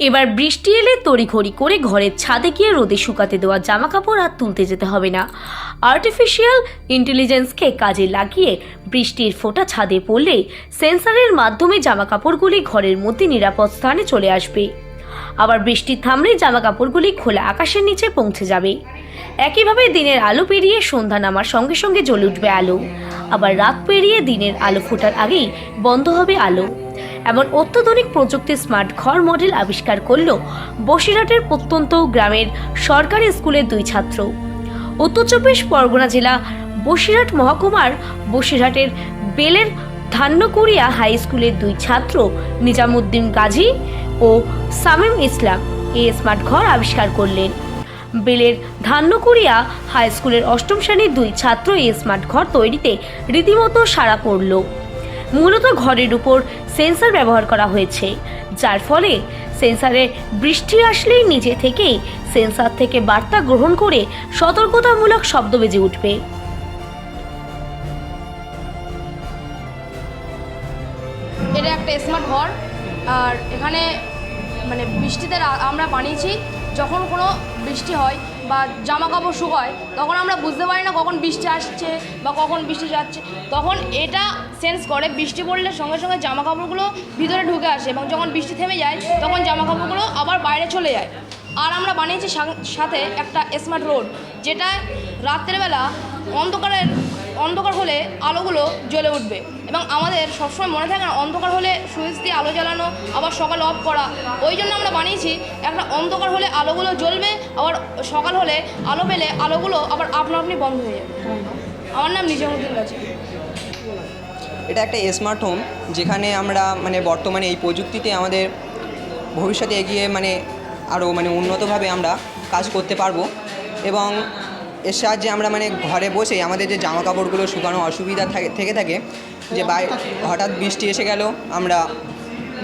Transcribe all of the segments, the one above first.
এবার বৃষ্টি এলে তড়িঘড়ি করে ঘরের ছাদে গিয়ে রোদে শুকাতে দেওয়া জামা কাপড় আর তুলতে যেতে হবে না। আর্টিফিশিয়াল ইন্টেলিজেন্সকে কাজে লাগিয়ে বৃষ্টির ফোঁটা ছাদে পড়লে সেন্সারের মাধ্যমে জামা কাপড়গুলি ঘরের মধ্যে নিরাপদ স্থানে চলে আসবে। আবার বৃষ্টি থামলেই জামা কাপড়গুলি খোলা আকাশের নিচে পৌঁছে যাবে। একইভাবে দিনের আলো পেরিয়ে সন্ধ্যা নামার সঙ্গে সঙ্গে জ্বলে উঠবে আলো। আবার রাত পেরিয়ে দিনের আলো ফোটার আগেই বন্ধ হবে আলো। এমন অত্যাধুনিক প্রযুক্তির স্মার্ট ঘর মডেল আবিষ্কার করল বসিরহাটের প্রত্যন্ত গ্রামের সরকারি স্কুলের দুই ছাত্র। উত্তর চব্বিশ পরগনা জেলা বসিরহাট মহকুমার বসিরহাটের বেলের ধান্যকুড়িয়া হাই স্কুলের দুই ছাত্র নিজামুদ্দিন গাজী ও সামিম ইসলাম এই স্মার্ট ঘর আবিষ্কার করলেন। বেলের ধান্যকুড়িয়া হাই স্কুলের অষ্টম শ্রেণির দুই ছাত্র এই স্মার্ট ঘর তৈরিতে রীতিমতো সাড়া পড়ল। মূলত ঘরের উপর সেন্সার ব্যবহার করা হয়েছে, যার ফলে সেন্সারে বৃষ্টি আসলেই নিজে থেকেই সেন্সার থেকে বার্তা গ্রহণ করে সতর্কতামূলক শব্দ বেজে উঠবে। এটা একটা স্মার্ট ঘর। আর এখানে মানে বৃষ্টিতে আমরা বানিয়েছি, যখন কোনো বৃষ্টি হয় বা জামা কাপড় শুকায়, তখন আমরা বুঝতে পারি না কখন বৃষ্টি আসছে বা কখন বৃষ্টি যাচ্ছে। তখন এটা সেন্স করে, বৃষ্টি পড়লে সঙ্গে সঙ্গে জামা কাপড়গুলো ভিতরে ঢুকে আসে এবং যখন বৃষ্টি থেমে যায়, তখন জামা কাপড়গুলো আবার বাইরে চলে যায়। আর আমরা বানিয়েছি সাথে একটা স্মার্ট রোড যেটা রাত্রেবেলা অন্ধকারের অন্ধকার হলে আলোগুলো জ্বলে উঠবে এবং আমাদের সবসময় মনে থাকে না, অন্ধকার হলে সুইচ দিয়ে আলো জ্বালানো, আবার সকাল অফ করা। ওই জন্য আমরা বানিয়েছি একটা অন্ধকার হলে আলোগুলো জ্বলবে, আবার সকাল হলে আলো পেলে আলোগুলো আবার আপনা আপনি বন্ধ হয়ে যাবে। আমার নাম নিজামুদ্দিন গাজী এটা একটা স্মার্ট হোম যেখানে আমরা মানে বর্তমানে এই প্রযুক্তিতে আমাদের ভবিষ্যতে এগিয়ে মানে আরও মানে উন্নতভাবে আমরা কাজ করতে পারব এবং এর সাহায্যে আমরা মানে ঘরে বসে আমাদের যে জামা কাপড়গুলো শুকানো অসুবিধা থাকে থেকে থাকে, যে বাই, হঠাৎ বৃষ্টি এসে গেল, আমরা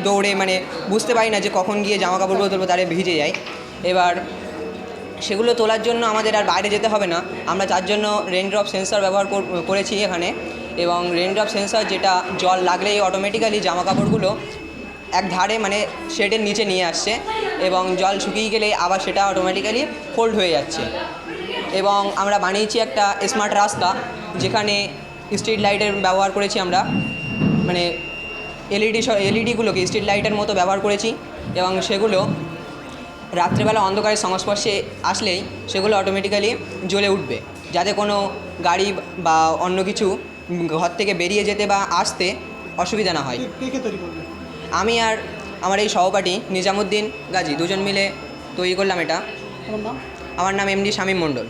দৌড়ে মানে বুঝতে পারি না যে কখন গিয়ে জামা কাপড়গুলো তুলবো, তারে ভিজে যায় এবার সেগুলো তোলার জন্য আমাদের আর বাইরে যেতে হবে না। আমরা তার জন্য রেনড্রপ সেন্সর ব্যবহার করেছি এখানে এবং রেনড্রপ সেন্সর যেটা জল লাগলেই অটোমেটিক্যালি জামা কাপড়গুলো এক ধারে মানে শেডের নিচে নিয়ে আসছে এবং জল শুকিয়ে গেলে আবার সেটা অটোমেটিক্যালি ফোল্ড হয়ে যাচ্ছে। এবং আমরা বানিয়েছি একটা স্মার্ট রাস্তা যেখানে স্ট্রিট লাইটের ব্যবহার করেছি আমরা। মানে এলইডি এলইডিগুলোকে স্ট্রিট লাইটের মতো ব্যবহার করেছি এবং সেগুলো রাত্রেবেলা অন্ধকারের সংস্পর্শে আসলেই সেগুলো অটোমেটিক্যালি জ্বলে উঠবে। যাতে কোনো গাড়ি বা অন্য কিছু ঘর থেকে বেরিয়ে যেতে বা আসতে অসুবিধা না হয়। আমি আর আমার এই সহপাঠী নিজামুদ্দিন গাজী দুজন মিলে তৈরি করলাম এটা। আমার নাম এমডি শামীম মণ্ডল।